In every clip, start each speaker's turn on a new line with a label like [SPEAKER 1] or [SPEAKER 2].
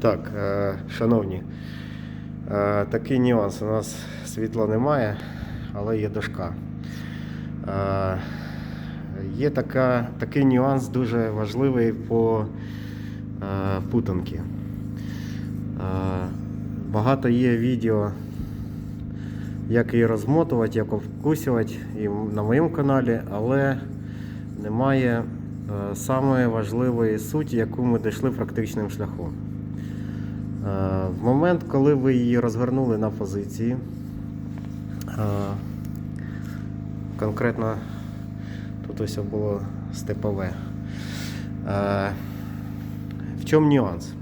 [SPEAKER 1] Так, е, шановні, е, такий нюанс. У нас світла немає, але є дошка. Е, Є така, такий нюанс дуже важливий по путанки. Багато є відео, як її розмотувати, як обкусувати і на моєму каналі, але немає самої важливої суті, яку ми дійшли практичним шляхом. Е, В момент, коли ви її розгорнули на позиції, е, конкретно тут ось було степове. Е, В чому нюанс?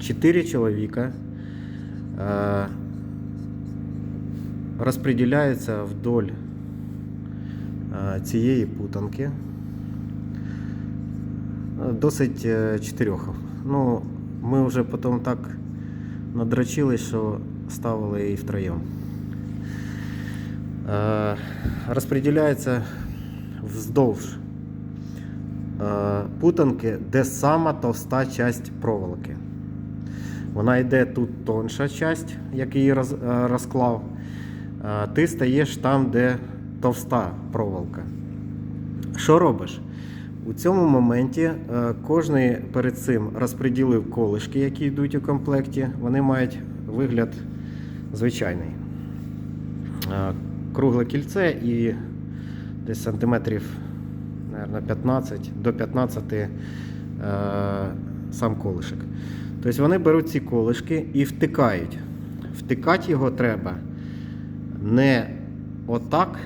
[SPEAKER 1] Чотири чоловіка розподіляються вдоль цієї путанки. Досить чотирьох. Ну, ми вже потім так надрочили, що ставили її втроєм. Е, Розподіляється вздовж е, путанки, де сама товста часть проволоки. Вона йде тут тонша часть, як її е, розклав. Ти стаєш там, де товста проволока. Що робиш? У цьому моменті е, кожний перед цим розподілив колишки, які йдуть у комплекті. Вони мають вигляд звичайний. Е, Кругле кільце і десь сантиметрів наверно, 15 до 15 е, сам колишок. Тобто вони беруть ці колишки і втикають. Втикати його треба не отак,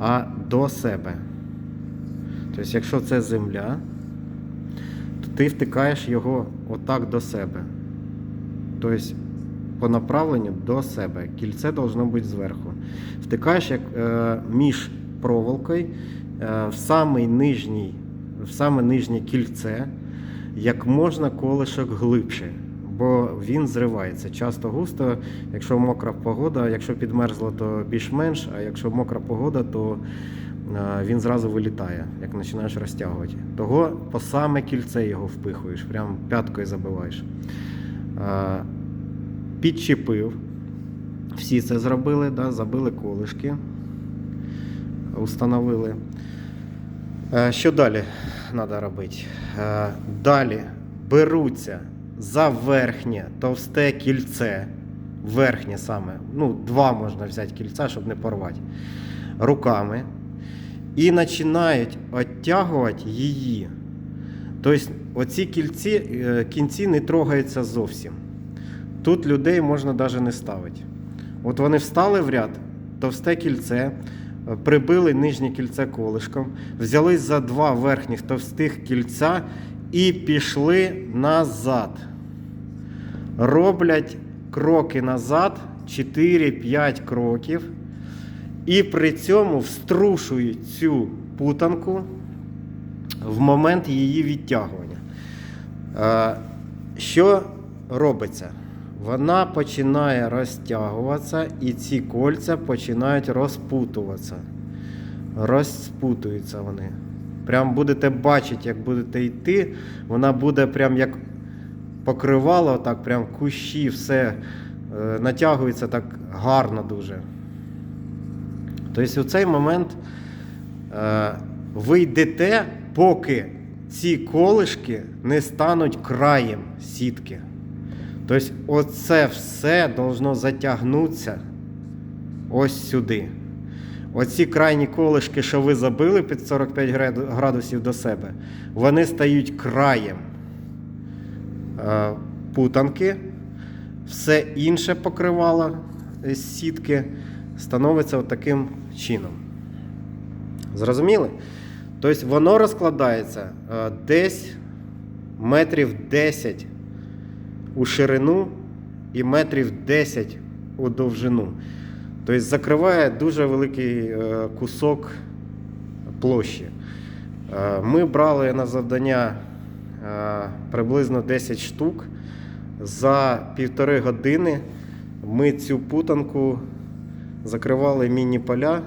[SPEAKER 1] а до себе. Тобто, якщо це земля, то ти втикаєш його отак до себе. Тобто, по направленню до себе. Кільце должно бути зверху. Втикаєш як е, між проволокою е, в самий нижній, в саме нижнє кільце, як можна колишок глибше. Бо він зривається часто густо. Якщо мокра погода, якщо підмерзло, то більш-менш, а якщо мокра погода, то він зразу вилітає, як починаєш розтягувати. Того по саме кільце його впихуєш, прям п'яткою забиваєш. Е, Підчепив. Всі це зробили, да, забили колишки, установили. Е, Що далі треба робити? Е, Далі беруться за верхнє товсте кільце, верхнє саме, ну, два можна взяти кільця, щоб не порвати, руками. І починають оттягувати її. Тобто, оці кільці, е, кінці не трогаються зовсім. Тут людей можна навіть не ставити. От вони встали в ряд, товсте кільце, е, прибили нижнє кільце колишком, взялись за два верхніх товстих кільця і пішли назад. Роблять кроки назад, 4-5 кроків, і при цьому вструшують цю путанку в момент її відтягування. Е, Що робиться? Вона починає розтягуватися, і ці кольця починають розпутуватися. Розпутуються вони. Прям будете бачити, як будете йти, вона буде прям як покривало, так прям кущі, все е, натягується так гарно дуже. Тобто у цей момент е, ви йдете, поки ці колишки не стануть краєм сітки. Тобто, оце все должно затягнутися ось сюди. Оці крайні колишки, що ви забили під 45 градусів до себе, вони стають краєм е, путанки. Все інше покривало з сітки становиться отаким чином. Зрозуміли? Тобто воно розкладається е, десь метрів 10 у ширину і метрів 10 у довжину. Тобто закриває дуже великий е, кусок площі. Е, Ми брали на завдання приблизно 10 штук. За півтори години ми цю путанку закривали міні-поля,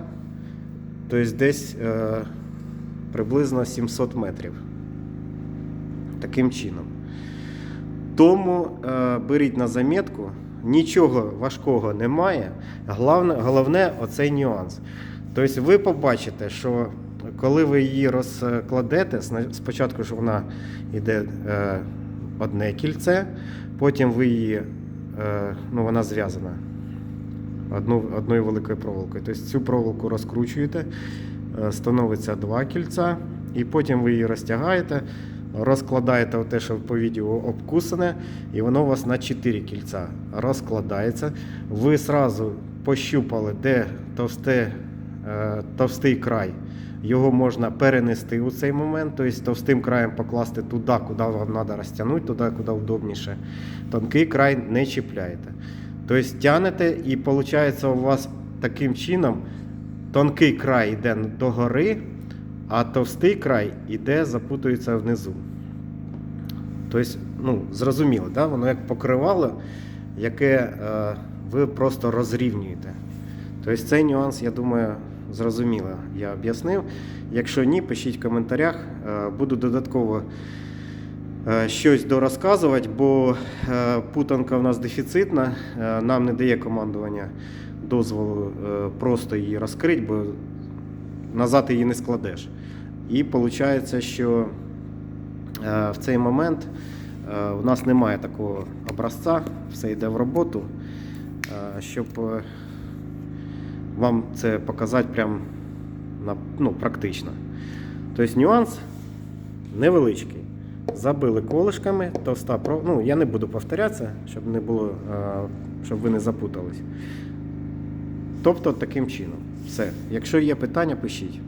[SPEAKER 1] тобто десь е, приблизно 700 метрів. Таким чином. Тому е, беріть на замітку, нічого важкого немає. Головне, головне оцей нюанс. Тобто ви побачите, що коли ви її розкладете, спочатку ж вона йде е, одне кільце, потім ви її, ну вона зв'язана одну, одною великою проволокою. Тобто цю проволоку розкручуєте, е, становиться два кільця, і потім ви її розтягаєте, розкладаєте те, що по відео обкусане, і воно у вас на 4 кільця розкладається. Ви сразу пощупали, де товсте, е, товстий край. Його можна перенести у цей момент, тобто товстим краєм покласти туди, куди вам треба розтягнути, туди, куди удобніше. Тонкий край не чіпляєте. Тобто тягнете, і виходить у вас таким чином тонкий край йде догори, а товстий край йде, запутується внизу. Тобто, ну, зрозуміло, да? воно як покривало, яке е, ви просто розрівнюєте. Тобто цей нюанс, я думаю, зрозуміло, я об'яснив. Якщо ні, пишіть в коментарях. Е, Буду додатково щось дорозказувати, бо е, путанка в нас дефіцитна, е, нам не дає командування дозволу е, просто її розкрити, бо назад її не складеш. І виходить, що е, в цей момент е, у нас немає такого образця, все йде в роботу, е, щоб е, вам це показати прям ну, практично. Тобто нюанс невеличкий. Забили колишками, товста про. Ну, я не буду повторятися, щоб не було, е, щоб ви не запутались. Тобто таким чином. Все. Якщо є питання, пишіть.